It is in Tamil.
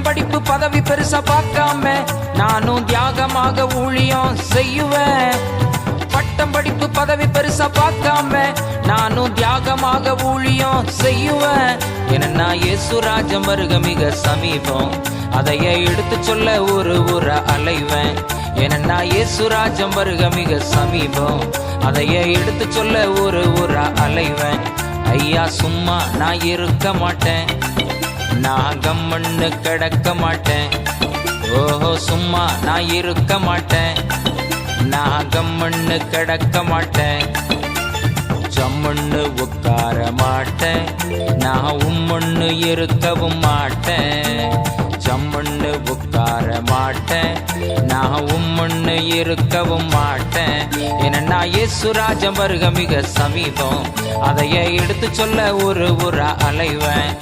பட்டம் படிப்பு பதவி பெருசா பார்க்காம நானும் தியாகமாக ஊழியம் செய்யுவேன் பட்டம் படிப்பு பதவி பெருசா பார்க்காம நானும் தியாகமாக ஊழியம் செய்யுவேன் என்னன்னா இயேசு ராஜம் வருக மிக சமீபம். அதைய எடுத்து சொல்ல ஒரு ஒரு அலைவேன். என்னன்னா இயேசு ராஜம் வருக மிக சமீபம். அதைய எடுத்து சொல்ல ஒரு ஒரு அலைவேன். ஐயா சும்மா நான் இருக்க மாட்டேன். நான் கம்மண்ணு கிடக்க மாட்டேன். ஓஹோ சும்மா நான் இருக்க மாட்டேன். நான் கம்மண்ணு கிடக்க மாட்டேன். ஜம்முன்னு உட்கார மாட்டேன். நான் உம்மண்ணு இருக்கவும் மாட்டேன். ஜம்முன்னு உட்கார மாட்டேன். நான் உம்மண்ணு இருக்கவும் மாட்டேன். ஏன்னா இயேசுராஜம் வருக மிக சமீபம். அதையே எடுத்து சொல்ல ஒரு உரா அலைவேன்.